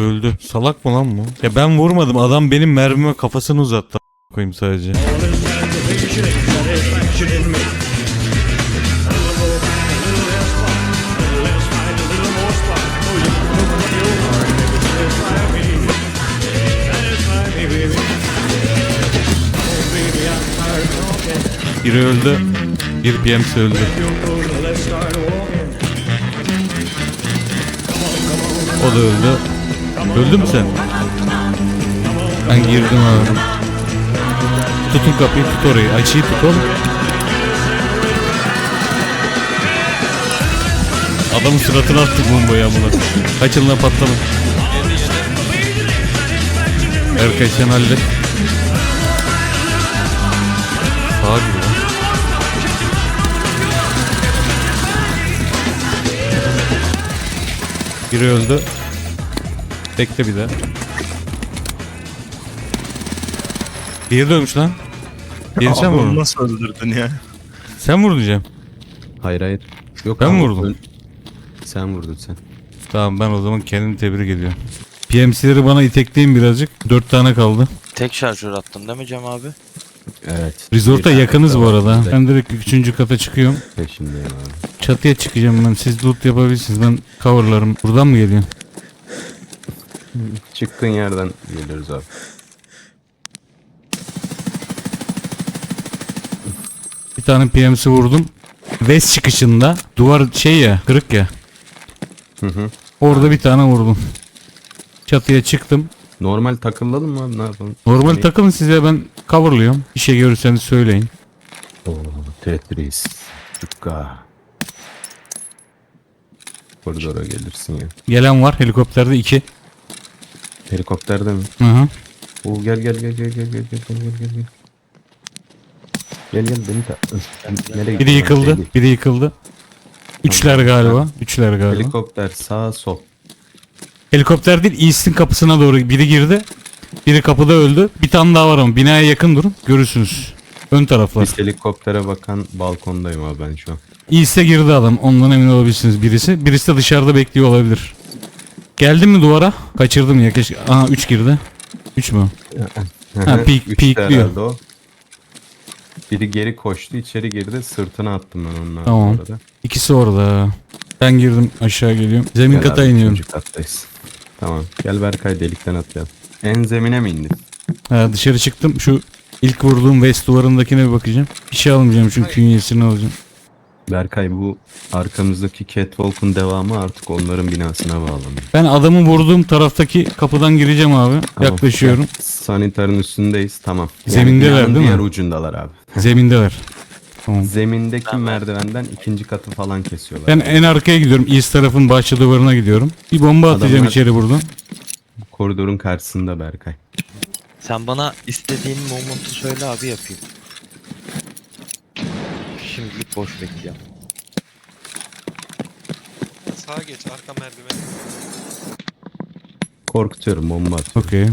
Öldü. Salak mı lan bu? Ya ben vurmadım. Adam benim mermime kafasını uzattı. Koyayım sadece. Biri öldü. Bir PMC öldü. O da öldü. Öldün mü sen? Ben girdim abi. Tutun kapıyı tut orayı. Açıyı tut oğlum. Adamın suratına attık bombayı amına. Kaçın lan patlama. Erkay sen hallet. Sağa gir lan. Biri öldü. Bekle bir daha. Diğeri de ölmüş lan. Diğeri sen Adamı vurdun. nasıl öldürdün ya? Sen vurdun Cem. Hayır hayır. Yok Ben abi, vurdum? ön- Sen vurdun sen. Tamam ben o zaman kendimi tebrik ediyorum. PMC'leri bana itekleyin birazcık. Dört tane kaldı. Tek şarjör attın değil mi Cem abi? Evet. Resort'a Bir yakınız bu arada. Ben direkt üçüncü kata çıkıyorum. Peşindeyim abi. Çatıya çıkacağım ben. Siz loot yapabilirsiniz. Ben coverlarım. Buradan mı geliyor? Çıktığın yerden geliyoruz abi. Bir tane PMC vurdum. West çıkışında. Duvar şey ya. Kırık ya. Hı hı. Orada bir tane vurdum. Çatıya çıktım. Normal takılalım mı abi ne yapalım? Normal Hani- takılın size ben coverlıyorum. Bir şey görürseniz söyleyin. Oo, Tetris. Cukka. Koridora gelirsin ya. Gelen var helikopterde iki. Helikopterde mi? Hı hı. Oo gel gel gel gel gel gel gel gel gel gel gel. Gel beni. Ben nereye Biri yıkıldı. Şey Biri yıkıldı. Üçler galiba. Üçler galiba. Helikopter sağ sol. Helikopter değil East'in kapısına doğru biri girdi. Biri kapıda öldü. Bir tane daha var ama binaya yakın durun. Görürsünüz. Ön taraflar. Biz helikoptere bakan balkondayım abi ben şu an. East'e girdi adam. Ondan emin olabilirsiniz birisi. Birisi de dışarıda bekliyor olabilir. Geldi mi duvara? Kaçırdım ya keşke. Aha 3 girdi. 3 mü? Ha, peek- Üçte herhalde o. Biri geri koştu içeri girdi sırtına attım ben onun Tamam. arada. İkisi orada. Ben girdim aşağı geliyorum. Zemin Gel kata abi, iniyorum. üçüncü kattayız. Tamam gel Berkay delikten atlayalım. En zemine mi indin? Ha, dışarı çıktım. Şu ilk vurduğum west duvarındakine bir bakacağım. Bir şey almayacağım çünkü künyesini alacağım. Berkay bu arkamızdaki catwalk'un devamı artık onların binasına bağlanıyor. Ben adamı vurduğum taraftaki kapıdan gireceğim abi. Tamam, Yaklaşıyorum. Sanitarın üstündeyiz tamam. Zemindeler, binanın değil mi? diğer ucundalar abi. Zemindeler. Tamam. Zemindeki merdivenden ikinci katı falan kesiyorlar. Ben en arkaya gidiyorum. East tarafın bahçe duvarına gidiyorum. Bir bomba atacağım Adamlar- içeri buradan. Koridorun karşısında Berkay. Sen bana istediğin moment'u söyle abi yapayım. Şimdilik boş bekliyorum. Sağa geç arka merdiven. Korkutuyorum bomba at. Okey.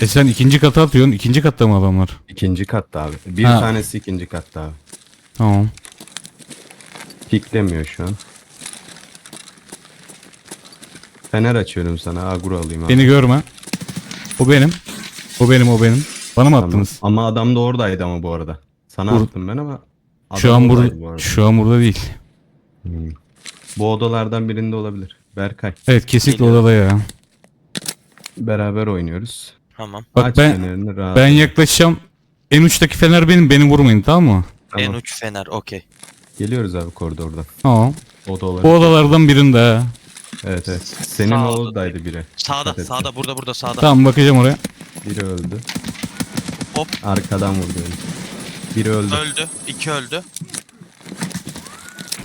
E sen ikinci kata atıyorsun. İkinci katta mı adamlar? İkinci katta abi. Bir Ha. tanesi ikinci katta abi. Tamam. Piklemiyor şu an. Fener açıyorum sana. Agro alayım abi. Beni görme. O benim. O benim o benim. Bana mı Tamam. attınız? Ama adam da oradaydı ama bu arada. Sana Bur- attım ben ama Şu adam an oradaydı bu burada arada. şu an burada değil. Hmm. Bu odalardan birinde olabilir. Berkay. Evet kesinlikle odada ya. Beraber oynuyoruz. Tamam. Bak Aç ben fenerini rahat. ben yaklaşacağım. En uçtaki fener benim. Beni vurmayın tamam mı? Tamam. En uç fener okey. Geliyoruz abi koridordan. Tamam. Odalar. Bu odalardan birinde ha. Evet evet. Senin Sağ oradaydı biri. Sağda Dikkat et. sağda burada burada sağda. Tamam bakacağım oraya. Biri öldü. Hop. Arkadan vurdu beni. Biri öldü. Öldü. iki öldü.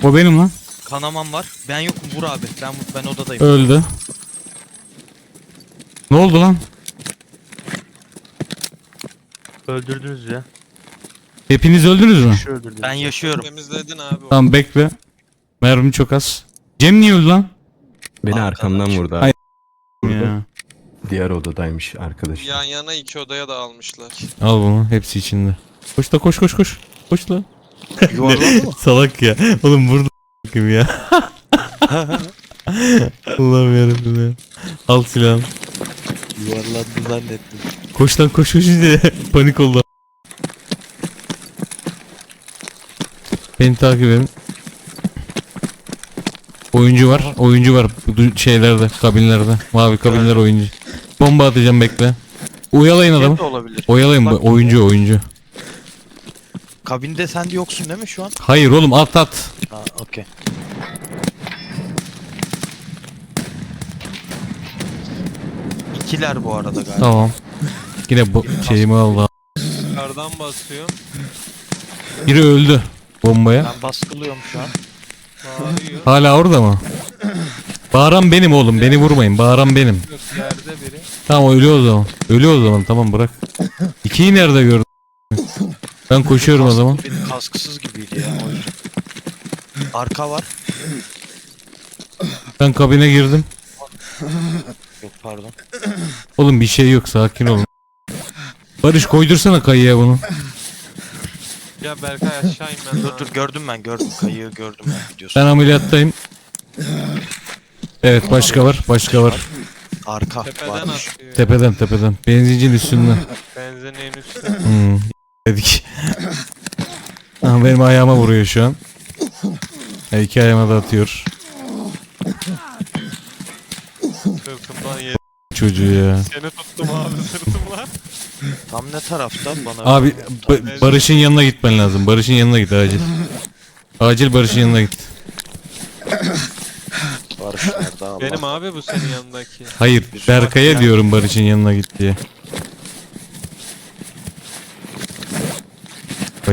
O benim lan. Kanamam var. Ben yokum vur abi. Ben ben odadayım. Öldü. Ne oldu lan? Öldürdünüz ya. Hepiniz öldünüz mü? Şu öldürdünüz. Ben yaşıyorum. Temizledin abi. o. Tamam bekle. Mermi çok az. Cem niye öldü lan? Beni arkamdan vurdu. Ay-. Ya. Diğer odadaymış arkadaş. Yan yana iki odaya da almışlar. Al bunu hepsi içinde. Koş da koş koş koş. Koş la. Yuvarlandı mı? Salak ya. Oğlum burada kim ya. Allah'ım yarabbim ya. Al silahını. Yuvarlandı zannettim. Koş lan koş koş diye. Panik oldu. Beni takip edin. Oyuncu var. Oyuncu var. Du- şeylerde, kabinlerde. Mavi kabinler oyuncu. Bomba atacağım bekle. Adamı. Kim de olabilir. Oyalayın bu Bak- oyuncu oyuncu. Kabinde sen de yoksun değil mi şu an? Hayır oğlum at at. Ha okey. İkiler bu arada galiba. Tamam. Yine bu şeyimi aldı. Yukarıdan basıyor. Biri öldü bombaya. Ben baskılıyorum şu an. Bağırıyor. Hala orada mı? Bağıran benim oğlum. Beni vurmayın. Bağıran benim. Yok yerde biri. Tamam ölüyor o zaman. Ölüyor o zaman. Tamam bırak. İkiyi nerede gördün? Ben koşuyorum o zaman. Bir kaskısız gibiydi ya o yüzden. Arka var. Ben kabine girdim. Yok pardon. Oğlum bir şey yok. Sakin olun. Barış koydursana kayıya bunu. Ya Berkay aşağı in ben. Dur dur gördüm ben gördüm kayığı gördüm ben diyorsun. Ben ameliyattayım. Evet başka var. Başka var. Arka Tepeden varmış. Tepeden tepeden. Benzincin üstünden. Benzinliğin üstü. Hmm. Dedik. Aha, benim ayağıma vuruyor şu an. Ya iki ayağıma da atıyor. Sırtımdan. Çocuğu ya. Seni tuttum abi sırtımla. Tam ne tarafta bana? Abi Ba- Barış'ın yanına gitmen lazım. Barış'ın yanına git acil. Acil Barış'ın yanına git. Barış nerede Allah? Benim abi bu senin yanındaki. Hayır, Berkay'a diyorum Barış'ın yanına git diye.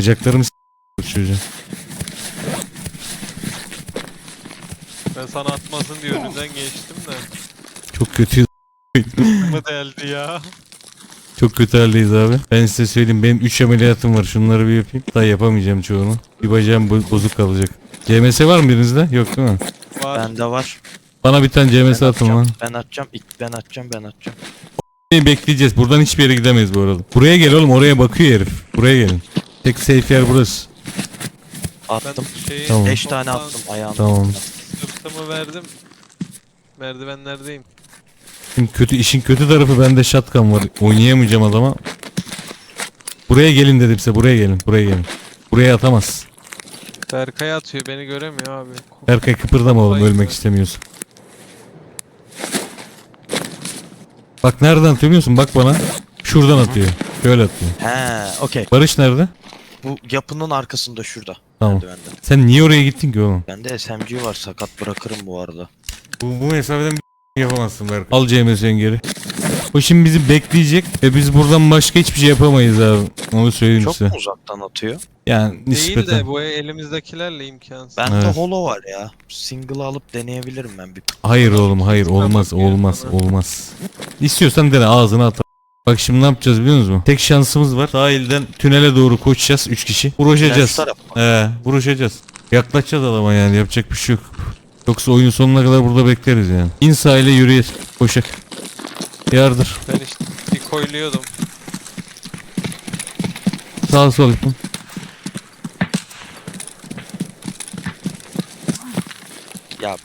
Bacaklarım s- çocuğu. Ben sana atmasın diye önünden geçtim de. Çok kötü Mı deldi ya. çok kötü haldeyiz abi. Ben size söyleyeyim benim 3 ameliyatım var. Şunları bir yapayım. Daha yapamayacağım çoğunu. Bir bacağım bo- bozuk kalacak. CMS var mı birinizde? Yok değil mi? Var. Bende var. Bana bir tane CMS Ben atın atacağım. lan. Ben atacağım. ilk ben atacağım ben atacağım. Bekleyeceğiz. Buradan hiçbir yere gidemeyiz bu arada. Buraya gel oğlum oraya bakıyor herif. Buraya gelin. Tek safe yer burası. Ben Attım. şeyi Tamam. 5 tane attım ayağına. Tamam. Sırtımı verdim. Merdivenlerdeyim. Şimdi kötü işin kötü tarafı bende shotgun var. Oynayamayacağım adama. Buraya gelin dedim size. Buraya gelin. Buraya gelin. Buraya atamaz. Berkay atıyor beni göremiyor abi. Berkay kıpırdama oğlum Kafayı ölmek istemiyorsun. Bak nereden atıyor biliyor musun? Bak bana. Şuradan atıyor. Şöyle atıyor. He, okey. Barış nerede? Bu yapının arkasında şurada. Tamam. Merdivende. Sen niye oraya gittin ki oğlum? Bende SMG var sakat bırakırım bu arada. Bu, bu mesafeden bir yapamazsın Berkay. Al CMS'en geri. O şimdi bizi bekleyecek ve biz buradan başka hiçbir şey yapamayız abi. Onu söyleyeyim Çok size. mu uzaktan atıyor? Yani Değil nispeten. de bu elimizdekilerle imkansız. Bende Evet. holo var ya. Single'ı alıp deneyebilirim ben bir. Hayır oğlum hayır olmaz olmaz olmaz. İstiyorsan dene ağzına at. Bak şimdi ne yapacağız biliyor musunuz? Tek şansımız var. Sahilden tünele doğru koşacağız 3 kişi. Vuruşacağız. taraf. He vuruşacağız. Yaklaşacağız adama yani yapacak bir şey yok. Yoksa oyun sonuna kadar burada bekleriz yani. İn sahile yürüyes. Koşak. Yardır. Ben işte bir koyluyordum. Sağ sol yapın. Ya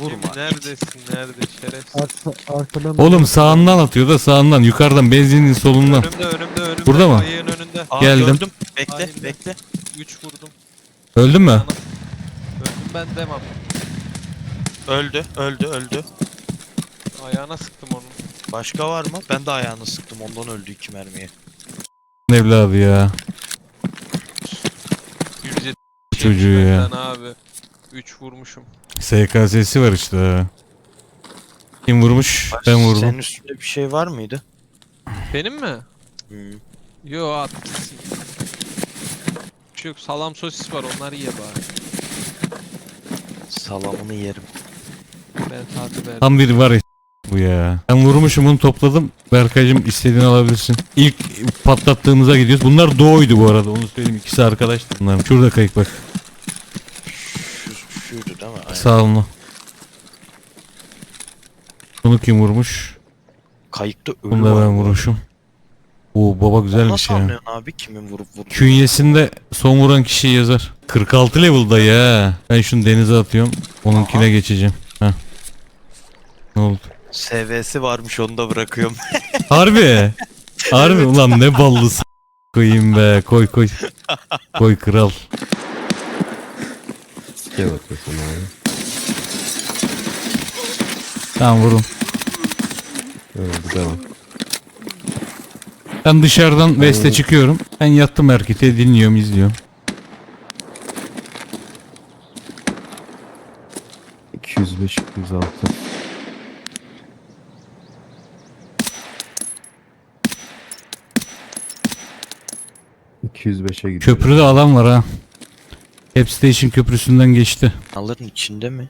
vurma. Neredesin nerede şerefsiz. Oğlum sağından atıyor da sağından yukarıdan benzinin solundan. Önümde önümde önümde. Burada mı? Ayığın önünde. Aa, Geldim. Gördüm. Bekle Aynen. bekle. 3 vurdum. Öldün mü? Öldüm ben demem. Öldü öldü öldü. Ayağına sıktım onu. Başka var mı? Ben de ayağını sıktım ondan öldü iki mermiye. Evladı ya. Yüce Çocuğu ya. abi. 3 vurmuşum. SKS'si var işte. ha. Kim vurmuş? Ben vurdum. Senin üstünde bir şey var mıydı? Benim mi? Hmm. Yo at. Bir şey yok. Salam sosis var onlar ye bari. Salamını yerim. Ben tadı verdim. Tam bir var ya bu ya. Ben vurmuşum bunu topladım. Berkaycım istediğini alabilirsin. İlk patlattığımıza gidiyoruz. Bunlar doğuydu bu arada. Onu söyleyeyim. İkisi arkadaştı bunlar. Şurada kayık bak. Şu, şuydu değil mi? Aynen. Sağ olun. Bunu kim vurmuş? Kayıkta ölü Bunu da var ben vurmuşum. Oo baba güzelmiş Nasıl ya. anlıyorsun abi kimin vurup vurduğunu? Künyesinde son vuran kişi yazar. 46 level'da ya. Ben şunu denize atıyorum. Onunkine Aha. geçeceğim. Heh. Ne oldu? SV'si varmış onu da bırakıyorum. Harbi. Harbi ulan ne ballısı koyayım be. Koy koy. Koy kral. Sike bakıyorsun abi. Tamam vurun. Evet bu devam. Ben dışarıdan Veste çıkıyorum. Ben yattım erkete dinliyorum izliyorum. 205 206. ...205'e gidiyor. Köprüde adam var ha. Hep Station köprüsünden geçti. Alırın içinde mi?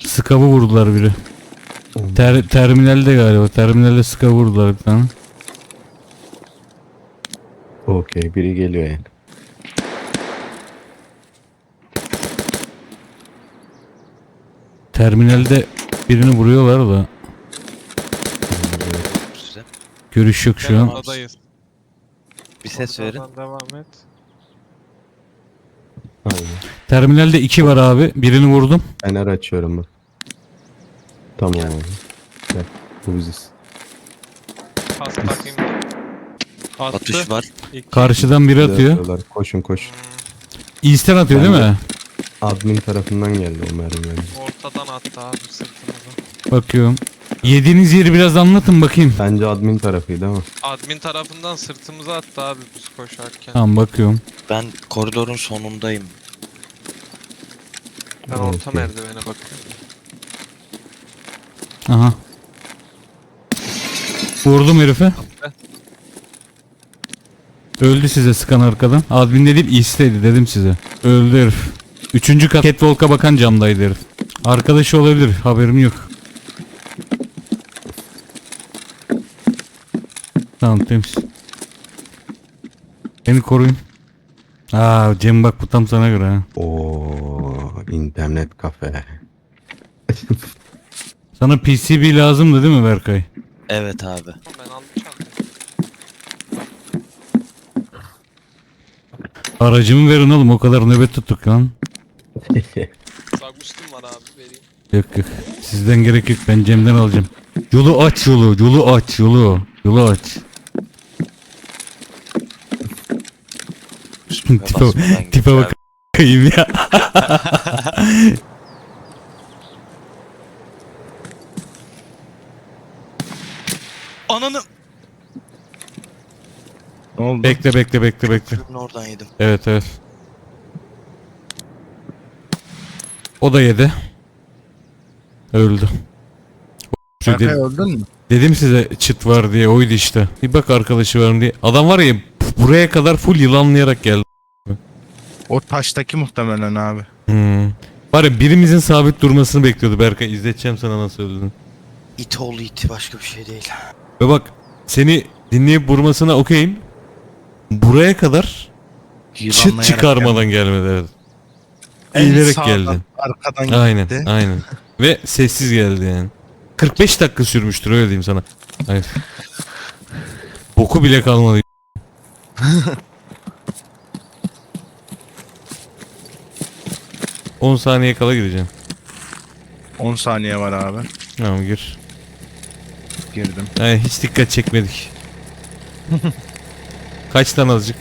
Skav'ı vurdular biri. Ter, terminalde galiba. Terminalde Skav'ı vurdular bir tane. Okey biri geliyor yani. Terminalde birini vuruyorlar da. Size. Görüş yok şu an. Bir ses verin. Devam et. Aynen. Terminalde iki var abi. Birini vurdum. Fener açıyorum bak. Tamam abi. Gel. Bu biziz. Attı. Atış var. Karşıdan biri atıyor. atıyorlar. Koşun koşun. East'ten atıyor değil mi? Admin tarafından geldi o mermi. Ortadan attı abi sırtımıza. Bakıyorum. Yediğiniz yeri biraz anlatın bakayım. Bence admin tarafıydı ama. Admin tarafından sırtımıza attı abi biz koşarken. Tamam bakıyorum. Ben koridorun sonundayım. Ben orta Okey. merdivene bakıyorum. Aha. Vurdum herife. Öldü size sıkan arkadan. Admin değil East'teydi dedim size. Öldü herif. Üçüncü kat Catwalk'a bakan camdaydı herif. Arkadaşı olabilir haberim yok. Tamam temiz. Beni koruyun. Aa Cem bak bu tam sana göre ha. Oo internet kafe. Sana PCB lazımdı değil mi Berkay? Evet abi. Ben aldım çantayı. Aracımı verin oğlum o kadar nöbet tuttuk lan. Sagustin var abi vereyim. Yok yok. Sizden gerek yok. Ben Cem'den alacağım. Yolu aç yolu. Yolu aç yolu. Yolu aç. tipe, basmadan tipe bak. Ya. Ananı! Ne oldu? bekle bekle bekle bekle. Oradan yedim. Evet evet. O da yedi. Öldü. Şu Berkay de- öldün mü? dedim size çıt var diye oydu işte. Bir bak arkadaşı var mı diye. Adam var ya buraya kadar full yılanlayarak geldi. O taştaki muhtemelen abi. Hmm. Var ya birimizin sabit durmasını bekliyordu Berkay. İzleteceğim sana nasıl öldüğünü. İt oğlu iti başka bir şey değil. Ve bak seni dinleyip vurmasına okeyim. Buraya kadar çıt Yılanlayarak çıkarmadan gelmedi. Evet. En Eğilerek sağdan, geldi. Arkadan Aynen gitti. aynen. Ve sessiz geldi yani. 45 dakika sürmüştür öyle diyeyim sana. Hayır. Boku bile kalmadı. ...10 saniye kala gireceğim. 10 saniye var abi. Tamam gir. Girdim. Yani hiç dikkat çekmedik. Kaç tane azıcık?